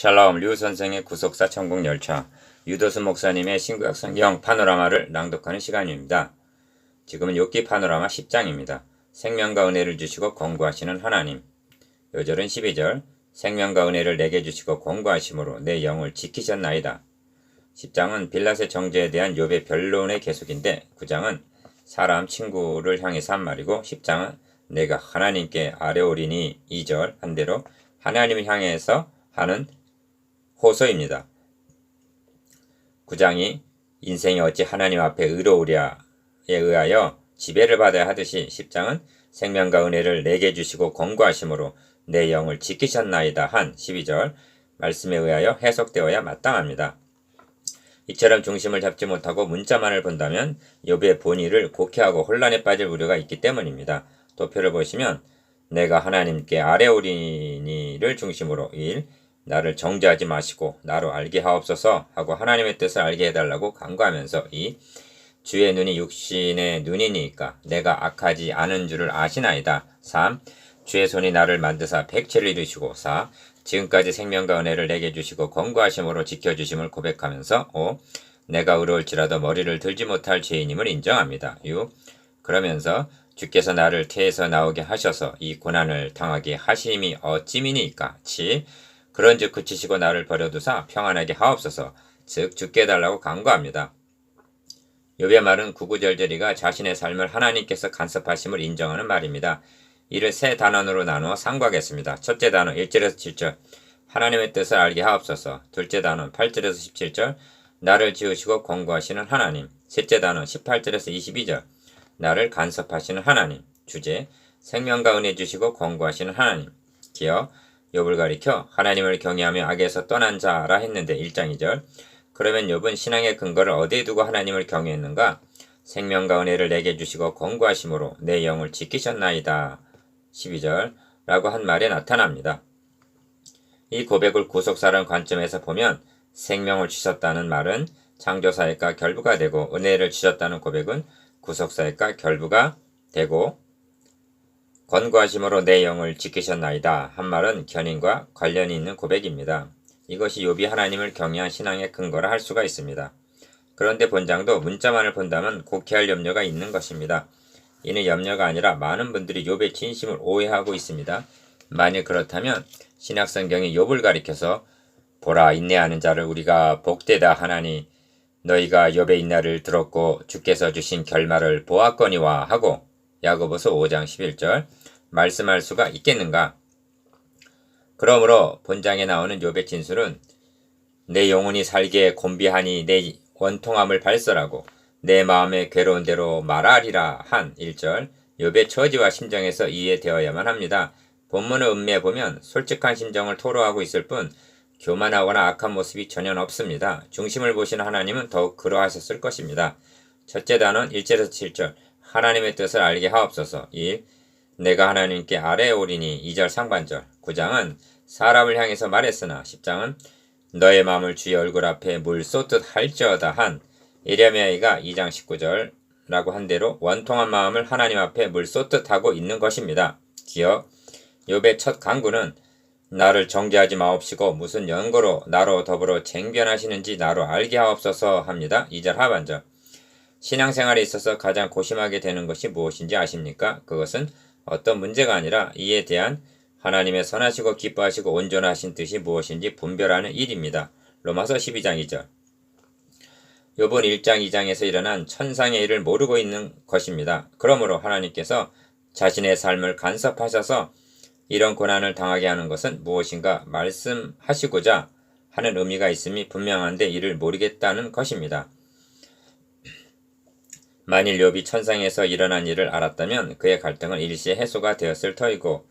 샬롬 류 선생의 구속사 천국 열차 유도수 목사님의 신구약 성경 파노라마를 낭독하는 시간입니다. 지금은 욥기 파노라마 10장입니다. 생명과 은혜를 주시고 권고하시는 하나님. 요절은 12절 생명과 은혜를 내게 주시고 권고하심으로 내 영을 지키셨나이다. 10장은 빌라의 정죄에 대한 욥의 변론의 계속인데 9장은 사람 친구를 향해서 한 말이고 10장은 내가 하나님께 아뢰오리니 2절 한 대로 하나님을 향해서 하는 호소입니다. 9장이 인생이 어찌 하나님 앞에 의로우랴에 의하여 지배를 받아야 하듯이 10장은 생명과 은혜를 내게 주시고 권고하심으로 내 영을 지키셨나이다 한 12절 말씀에 의하여 해석되어야 마땅합니다. 이처럼 중심을 잡지 못하고 문자만을 본다면 욥의 본의를 곡해하고 혼란에 빠질 우려가 있기 때문입니다. 도표를 보시면 내가 하나님께 아뢰오리니를 중심으로 1. 나를 정죄하지 마시고 나로 알게 하옵소서 하고 하나님의 뜻을 알게 해달라고 간구하면서 이 주의 눈이 육신의 눈이니까 내가 악하지 않은 줄을 아시나이다. 3. 주의 손이 나를 만드사 백체를 이루시고 4. 지금까지 생명과 은혜를 내게 주시고 권고하심으로 지켜주심을 고백하면서 5. 내가 의로울지라도 머리를 들지 못할 죄인임을 인정합니다. 6. 그러면서 주께서 나를 태에서 나오게 하셔서 이 고난을 당하게 하심이 어찌미니까 7. 그런즉 그치시고 나를 버려두사 평안하게 하옵소서. 즉 죽게 해달라고 간구합니다. 욥의 말은 구구절절이가 자신의 삶을 하나님께서 간섭하심을 인정하는 말입니다. 이를 세 단원으로 나누어 상고하겠습니다. 첫째 단원 1절에서 7절 하나님의 뜻을 알게 하옵소서. 둘째 단원 8절에서 17절 나를 지으시고 권고하시는 하나님. 셋째 단원 18절에서 22절 나를 간섭하시는 하나님. 주제 생명과 은혜 주시고 권고하시는 하나님. 기어 욥을 가리켜 하나님을 경외하며 악에서 떠난 자라 했는데 1장 2절 그러면 욥은 신앙의 근거를 어디에 두고 하나님을 경외했는가? 생명과 은혜를 내게 주시고 권고하심으로 내 영을 지키셨나이다. 12절 라고 한 말에 나타납니다. 이 고백을 구속사라는 관점에서 보면 생명을 주셨다는 말은 창조사역과 결부가 되고 은혜를 주셨다는 고백은 구속사역과 결부가 되고 권고하심으로 내 영을 지키셨나이다 한 말은 견인과 관련이 있는 고백입니다. 이것이 욥이 하나님을 경외한 신앙의 근거라 할 수가 있습니다. 그런데 본장도 문자만을 본다면 곡해할 염려가 있는 것입니다. 이는 염려가 아니라 많은 분들이 욥의 진심을 오해하고 있습니다. 만일 그렇다면 신약성경이 욥을 가리켜서 보라 인내하는 자를 우리가 복되다 하나니 너희가 욥의 인날을 들었고 주께서 주신 결말을 보았거니와 하고 야고보서 5장 11절 말씀할 수가 있겠는가? 그러므로 본장에 나오는 욥의 진술은 내 영혼이 살게 곤비하니 내 원통함을 발설하고 내 마음의 괴로운 대로 말하리라 한 1절 욥의 처지와 심정에서 이해되어야만 합니다. 본문을 음미해 보면 솔직한 심정을 토로하고 있을 뿐 교만하거나 악한 모습이 전혀 없습니다. 중심을 보시는 하나님은 더욱 그러하셨을 것입니다. 첫째 단원 1절에서 7절 하나님의 뜻을 알게 하옵소서 1. 내가 하나님께 아래에 오리니 2절 상반절 9장은 사람을 향해서 말했으나 10장은 너의 마음을 주의 얼굴 앞에 물 쏟듯 할지어다 한 에레미야이가 2장 19절 라고 한 대로 원통한 마음을 하나님 앞에 물 쏟듯 하고 있는 것입니다. 기억 욥의 첫 강구는 나를 정죄하지 마옵시고 무슨 연고로 나로 더불어 쟁변하시는지 나로 알게 하옵소서 합니다. 2절 하반절 신앙생활에 있어서 가장 고심하게 되는 것이 무엇인지 아십니까? 그것은 어떤 문제가 아니라 이에 대한 하나님의 선하시고 기뻐하시고 온전하신 뜻이 무엇인지 분별하는 일입니다. 로마서 12장 2절 요번 1장 2장에서 일어난 천상의 일을 모르고 있는 것입니다. 그러므로 하나님께서 자신의 삶을 간섭하셔서 이런 고난을 당하게 하는 것은 무엇인가 말씀하시고자 하는 의미가 있음이 분명한데 이를 모르겠다는 것입니다. 만일 욥이 천상에서 일어난 일을 알았다면 그의 갈등은 일시에 해소가 되었을 터이고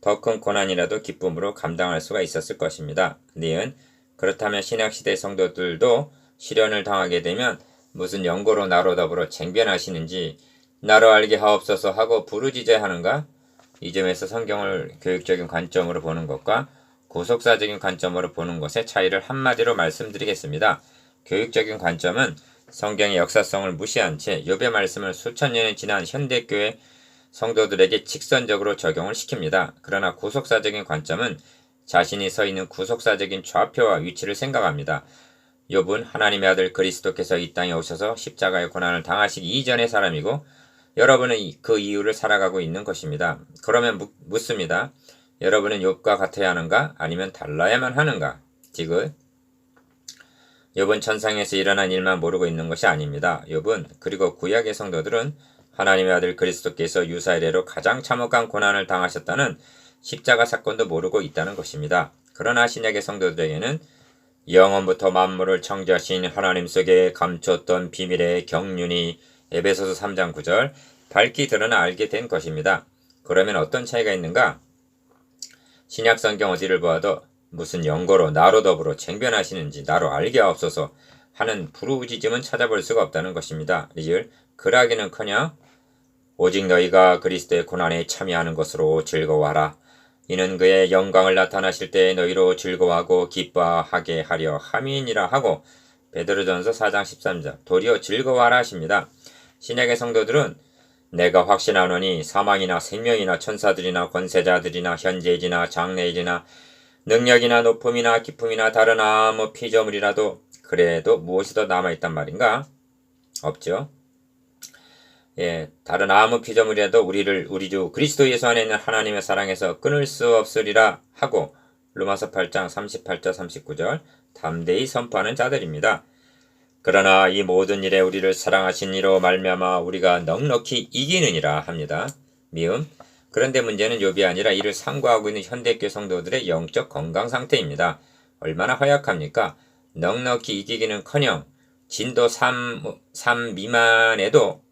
더 큰 고난이라도 기쁨으로 감당할 수가 있었을 것입니다. 니은 그렇다면 신약시대 성도들도 시련을 당하게 되면 무슨 연고로 나로 더불어 쟁변하시는지 나로 알게 하옵소서 하고 부르짖어야 하는가? 이 점에서 성경을 교육적인 관점으로 보는 것과 구속사적인 관점으로 보는 것의 차이를 한마디로 말씀드리겠습니다. 교육적인 관점은 성경의 역사성을 무시한 채 욥의 말씀을 수천 년이 지난 현대교회 성도들에게 직선적으로 적용을 시킵니다. 그러나 구속사적인 관점은 자신이 서 있는 구속사적인 좌표와 위치를 생각합니다. 욥은 하나님의 아들 그리스도께서 이 땅에 오셔서 십자가의 고난을 당하시기 이전의 사람이고 여러분은 이- 그 이유를 살아가고 있는 것입니다. 그러면 묻- 묻습니다. 여러분은 욥과 같아야 하는가 아니면 달라야만 하는가? 지금 욥은 천상에서 일어난 일만 모르고 있는 것이 아닙니다. 욥은 그리고 구약의 성도들은 하나님의 아들 그리스도께서 유사이래로 가장 참혹한 고난을 당하셨다는 십자가 사건도 모르고 있다는 것입니다. 그러나 신약의 성도들에게는 영원부터 만물을 창조하신 하나님 속에 감췄던 비밀의 경륜이 에베소서 3장 9절 밝히 드러나 알게 된 것입니다. 그러면 어떤 차이가 있는가? 신약 성경 어디를 보아도 무슨 연고로 나로 더불어 쟁변하시는지 나로 알게 하옵소서 하는 부르짖음은 찾아볼 수가 없다는 것입니다. 이을 그라기는커녕 오직 너희가 그리스도의 고난에 참여하는 것으로 즐거워하라. 이는 그의 영광을 나타나실 때 너희로 즐거워하고 기뻐하게 하려 함이니라 하고 베드로전서 4장 13절 도리어 즐거워하라 하십니다. 신약의 성도들은 내가 확신하노니 사망이나 생명이나 천사들이나 권세자들이나 현재이나 장래이나 능력이나 높음이나 기품이나 다른 아무 피조물이라도 그래도 무엇이 더 남아있단 말인가? 없죠. 예, 다른 아무 피조물이라도 우리를 우리 주 그리스도 예수 안에 있는 하나님의 사랑에서 끊을 수 없으리라 하고 로마서 8장 38절 39절 담대히 선포하는 자들입니다. 그러나 이 모든 일에 우리를 사랑하신 이로 말미암아 우리가 넉넉히 이기느니라 합니다. 미음 그런데 문제는 욥이 아니라 이를 상고하고 있는 현대교 성도들의 영적 건강 상태입니다. 얼마나 허약합니까? 넉넉히 이기기는커녕 진도 3, 3 미만에도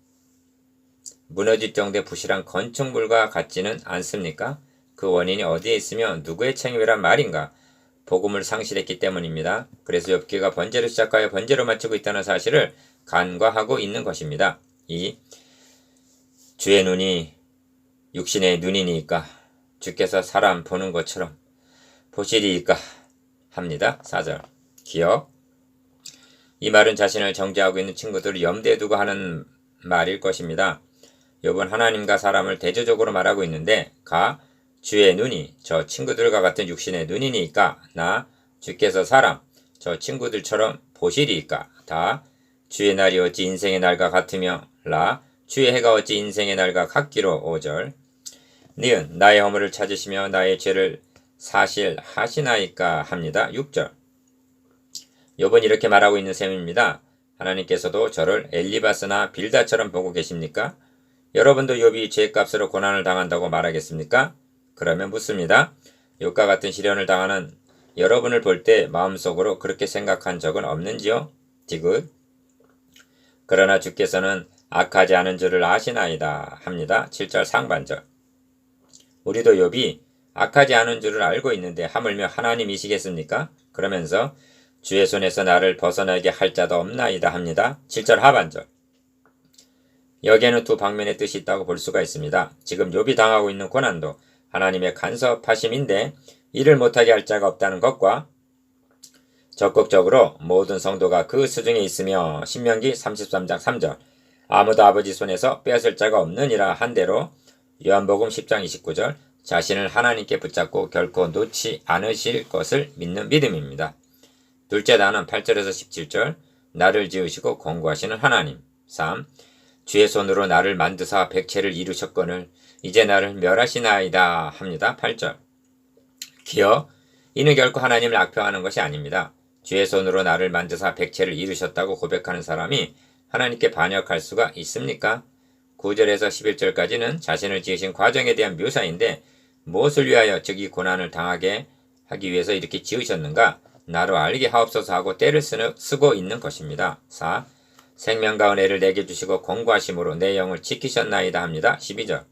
무너질 정도의 부실한 건축물과 같지는 않습니까? 그 원인이 어디에 있으며 누구의 책임이란 말인가? 복음을 상실했기 때문입니다. 그래서 엽기가 번제로 시작하여 번제로 마치고 있다는 사실을 간과하고 있는 것입니다. 이 주의 눈이 육신의 눈이니까 주께서 사람 보는 것처럼 보시리이까 합니다. 4절 기억 이 말은 자신을 정죄하고 있는 친구들을 염두에 두고 하는 말일 것입니다. 욥은 하나님과 사람을 대조적으로 말하고 있는데 가 주의 눈이 저 친구들과 같은 육신의 눈이니까 나 주께서 사람 저 친구들처럼 보시리이까 다 주의 날이 어찌 인생의 날과 같으며 라 주의 해가 어찌 인생의 날과 같기로 5절 니은 나의 허물을 찾으시며 나의 죄를 사실하시나이까 합니다. 6절 욥은 이렇게 말하고 있는 셈입니다. 하나님께서도 저를 엘리바스나 빌다처럼 보고 계십니까? 여러분도 욥이 죄값으로 고난을 당한다고 말하겠습니까? 그러면 묻습니다. 욥과 같은 시련을 당하는 여러분을 볼 때 마음속으로 그렇게 생각한 적은 없는지요? 디귿 그러나 주께서는 악하지 않은 줄을 아시나이다 합니다. 7절 상반절 우리도 욥이 악하지 않은 줄을 알고 있는데 하물며 하나님이시겠습니까? 그러면서 주의 손에서 나를 벗어나게 할 자도 없나이다 합니다. 7절 하반절 여기에는 두 방면의 뜻이 있다고 볼 수가 있습니다. 지금 욥이 당하고 있는 고난도 하나님의 간섭하심인데 이를 못하게 할 자가 없다는 것과 적극적으로 모든 성도가 그 수중에 있으며 신명기 33장 3절 아무도 아버지 손에서 빼앗을 자가 없느니라 한 대로 요한복음 10장 29절 자신을 하나님께 붙잡고 결코 놓지 않으실 것을 믿는 믿음입니다. 둘째 단은 8절에서 17절 나를 지으시고 공구하시는 하나님 3. 주의 손으로 나를 만드사 백체를 이루셨거늘 이제 나를 멸하시나이다 합니다. 8절 기어 이는 결코 하나님을 악평하는 것이 아닙니다. 주의 손으로 나를 만드사 백체를 이루셨다고 고백하는 사람이 하나님께 반역할 수가 있습니까? 9절에서 11절까지는 자신을 지으신 과정에 대한 묘사인데 무엇을 위하여 즉이 고난을 당하게 하기 위해서 이렇게 지으셨는가? 나로 알게 하옵소서 하고 때를 쓰고 있는 것입니다. 4. 생명과 은혜를 내게 주시고 공부하심으로 내 영을 지키셨나이다 합니다. 12절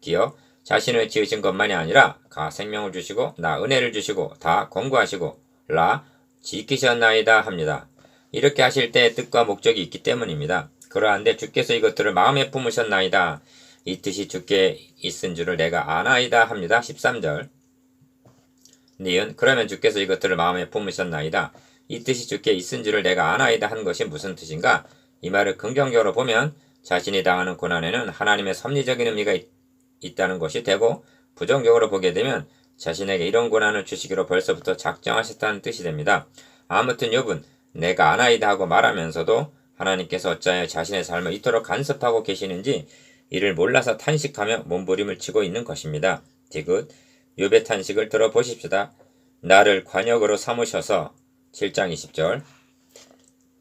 기억 자신을 지으신 것만이 아니라 가 생명을 주시고 나 은혜를 주시고 다 공부하시고 라 지키셨나이다 합니다. 이렇게 하실 때 뜻과 목적이 있기 때문입니다. 그러한데 주께서 이것들을 마음에 품으셨나이다. 이 뜻이 주께 있은 줄을 내가 아나이다 합니다. 13절 니은 그러면 주께서 이것들을 마음에 품으셨나이다. 이 뜻이 주께 있은 줄을 내가 아나이다 한 것이 무슨 뜻인가? 이 말을 긍정적으로 보면 자신이 당하는 고난에는 하나님의 섭리적인 의미가 있, 있다는 것이 되고 부정적으로 보게 되면 자신에게 이런 고난을 주시기로 벌써부터 작정하셨다는 뜻이 됩니다. 아무튼 욥은 내가 아나이다 하고 말하면서도 하나님께서 어찌하여 자신의 삶을 이토록 간섭하고 계시는지 이를 몰라서 탄식하며 몸부림을 치고 있는 것입니다. 디귿 욥의 탄식을 들어보십시다. 나를 관역으로 삼으셔서 7장 20절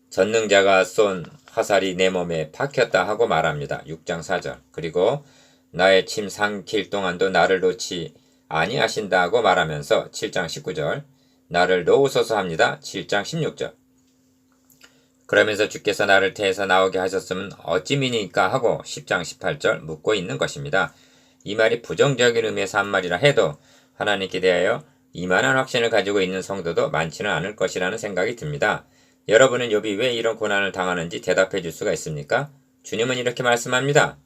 전능자가 쏜 화살이 내 몸에 박혔다 하고 말합니다. 6장 4절 그리고 나의 침 삼킬 동안도 나를 놓지 아니하신다 하고 말하면서 7장 19절 나를 놓으소서 합니다. 7장 16절 그러면서 주께서 나를 태에서 나오게 하셨으면 어찌 미니까 하고 10장 18절 묻고 있는 것입니다. 이 말이 부정적인 의미에서 한 말이라 해도 하나님께 대하여 이만한 확신을 가지고 있는 성도도 많지는 않을 것이라는 생각이 듭니다. 여러분은 욥이 왜 이런 고난을 당하는지 대답해 줄 수가 있습니까? 주님은 이렇게 말씀합니다.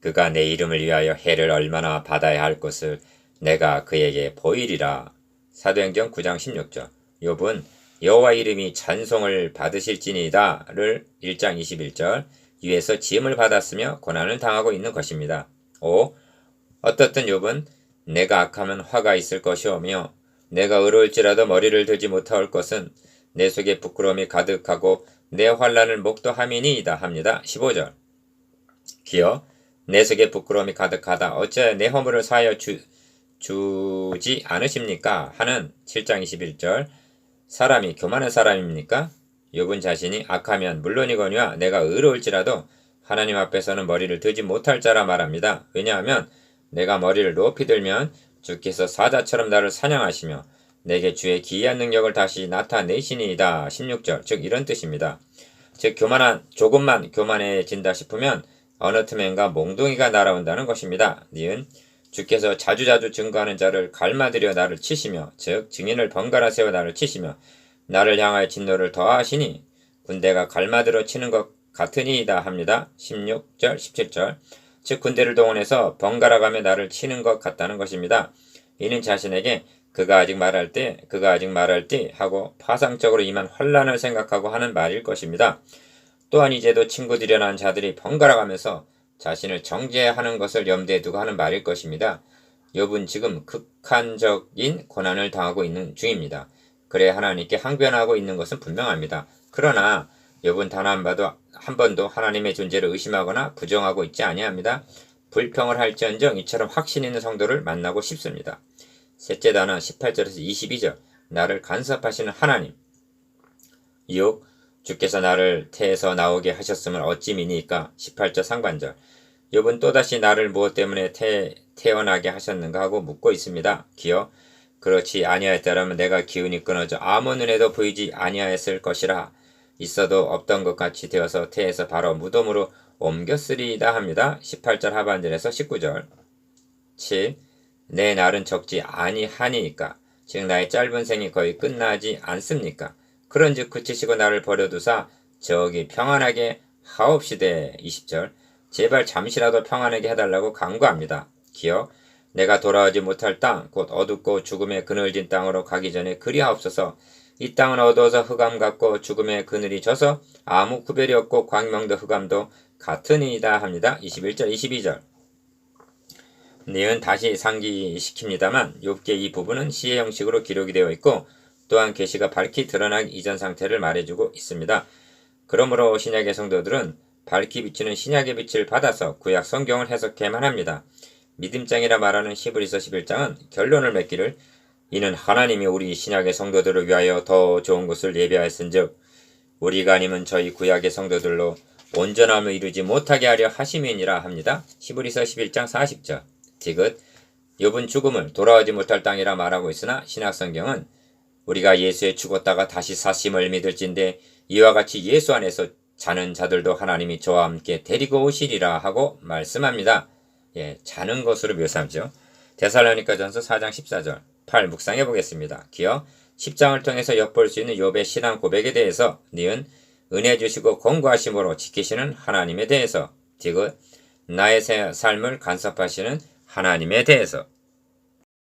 그가 내 이름을 위하여 해를 얼마나 받아야 할 것을 내가 그에게 보이리라. 사도행전 9장 16절. 욥은 여호와 이름이 찬송을 받으실지니다를 1장 21절 위에서 지음을 받았으며 고난을 당하고 있는 것입니다. 5. 어떻든 욥은 내가 악하면 화가 있을 것이오며 내가 의로울지라도 머리를 들지 못할 것은 내 속에 부끄러움이 가득하고 내 환란을 목도함이니이다 합니다. 15절 기어 내 속에 부끄러움이 가득하다 어째 내 허물을 사하여 주, 주지 않으십니까? 하는 7장 21절 사람이 교만한 사람입니까? 욥은 자신이 악하면 물론이거니와 내가 의로울지라도 하나님 앞에서는 머리를 들지 못할 자라 말합니다. 왜냐하면 내가 머리를 높이 들면 주께서 사자처럼 나를 사냥하시며 내게 주의 기이한 능력을 다시 나타내시니이다. 16절 즉 이런 뜻입니다. 즉 교만한 조금만 교만해진다 싶으면 어느 틈엔가 몽둥이가 날아온다는 것입니다. 니은 주께서 자주자주 증거하는 자를 갈마들여 나를 치시며 즉 증인을 번갈아 세워 나를 치시며 나를 향하여 진노를 더하시니 군대가 갈마들어 치는 것 같으니이다 합니다. 16절 17절 즉 군대를 동원해서 번갈아 가며 나를 치는 것 같다는 것입니다. 이는 자신에게 그가 아직 말할 때 그가 아직 말할 때 하고 파상적으로 임한 환란을 생각하고 하는 말일 것입니다. 또한 이제도 친구들이나 한 자들이 번갈아 가면서 자신을 정죄하는 것을 염두에 두고 하는 말일 것입니다. 욥은 지금 극한적인 고난을 당하고 있는 중입니다. 그래 하나님께 항변하고 있는 것은 분명합니다. 그러나 욥은 단 한 번도 한 번도 하나님의 존재를 의심하거나 부정하고 있지 아니합니다. 불평을 할지언정 이처럼 확신 있는 성도를 만나고 싶습니다. 셋째 단어 18절에서 22절 나를 간섭하시는 하나님 6. 주께서 나를 태에서 나오게 하셨음을 어찌 미니까 18절 상반절 욥은 또다시 나를 무엇 때문에 태, 태어나게 하셨는가 하고 묻고 있습니다. 기어 그렇지 아니하였다라면 내가 기운이 끊어져 아무 눈에도 보이지 아니하였을 것이라 있어도 없던 것 같이 되어서 태에서 바로 무덤으로 옮겼으리이다 합니다. 18절 하반절에서 19절 7. 내 날은 적지 아니하니까 즉 나의 짧은 생이 거의 끝나지 않습니까? 그런즉 그치시고 나를 버려두사 저기 평안하게 하옵시되 20절 제발 잠시라도 평안하게 해달라고 간구합니다. 기억 내가 돌아오지 못할 땅 곧 어둡고 죽음의 그늘진 땅으로 가기 전에 그리하옵소서 이 땅은 어두워서 흑암 같고 죽음의 그늘이 져서 아무 구별이 없고 광명도 흑암도 같으니이다 합니다. 21절 22절 니은 다시 상기시킵니다만 욥기의 이 부분은 시의 형식으로 기록이 되어 있고 또한 계시가 밝히 드러나기 이전 상태를 말해주고 있습니다. 그러므로 신약의 성도들은 밝히 비치는 신약의 빛을 받아서 구약 성경을 해석해야만 합니다. 믿음장이라 말하는 시브리서 11장은 결론을 맺기를 이는 하나님이 우리 신약의 성도들을 위하여 더 좋은 것을 예비하였은즉 우리가 아니면 저희 구약의 성도들로 온전함을 이루지 못하게 하려 하심이니라 합니다. 시브리서 11장 40절 디귿 욥은 죽음을 돌아오지 못할 땅이라 말하고 있으나 신약 성경은 우리가 예수에 죽었다가 다시 사심을 믿을진데 이와 같이 예수 안에서 자는 자들도 하나님이 저와 함께 데리고 오시리라 하고 말씀합니다. 예, 자는 것으로 묘사하죠. 데살로니가 전서 4장 14절 8 묵상해 보겠습니다. 기어 10장을 통해서 엿볼 수 있는 욥의 신앙 고백에 대해서 니은 은혜 주시고 공고하심으로 지키시는 하나님에 대해서 디귿 나의 삶을 간섭하시는 하나님에 대해서